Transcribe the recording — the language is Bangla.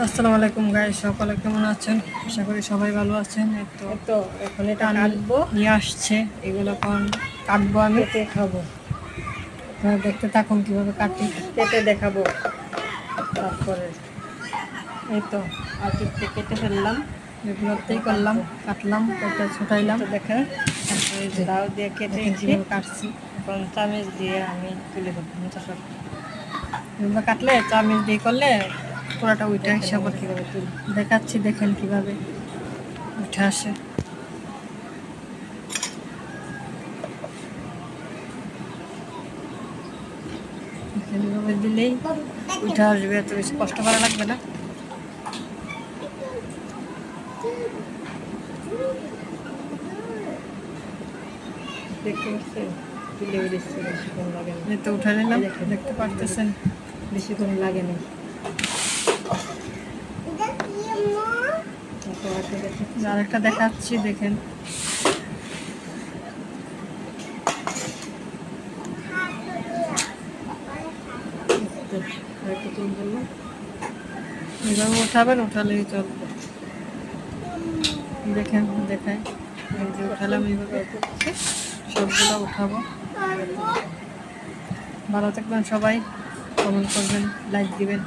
আসসালামু আলাইকুম গাইস সকলে কেমন আছেন? আশা করি সবাই ভালো আছেন। তো তো এখন এটা কাটবো। নিয়ে আসছে। এগুলো এখন কাটবো আমি। কেটে খাব। আপনারা দেখতে থাকুন কীভাবে কাটি। কেটে দেখাবো। তারপরে এই তো আর কিছু কেটে ফেললাম। এগুলোতেই করলাম কাটলাম কয়েকটা ছুটাইলাম। দেখেন তারপরে দাও দিয়ে কেটে দেখেন কাটছি। এখন চামিচ দিয়ে আমি তুলে দেবো এগুলো কাটলে চামিচ দিয়ে করলে পুরোটা উইটা হিসাবে কীভাবে দেখাচ্ছি দেখেন কীভাবে উঠে আসে। দিলেই উঠে আসবে এত বেশি কষ্ট করা লাগবে না। দেখতে পাচ্ছেন? বেরিয়েছে বেশিক্ষণ লাগে না। তো উঠে নিলাম দেখতে পারতেছেন। বেশিক্ষণ লাগে না। আরেকটা দেখাচ্ছি, দেখেন। উঠাবেন, উঠালেই চলবে। দেখেন এই যে উঠালাম, এইভাবে সবগুলো উঠাবো। ভালো থাকবেন সবাই। কমেন্ট করবেন, লাইক দিবেন।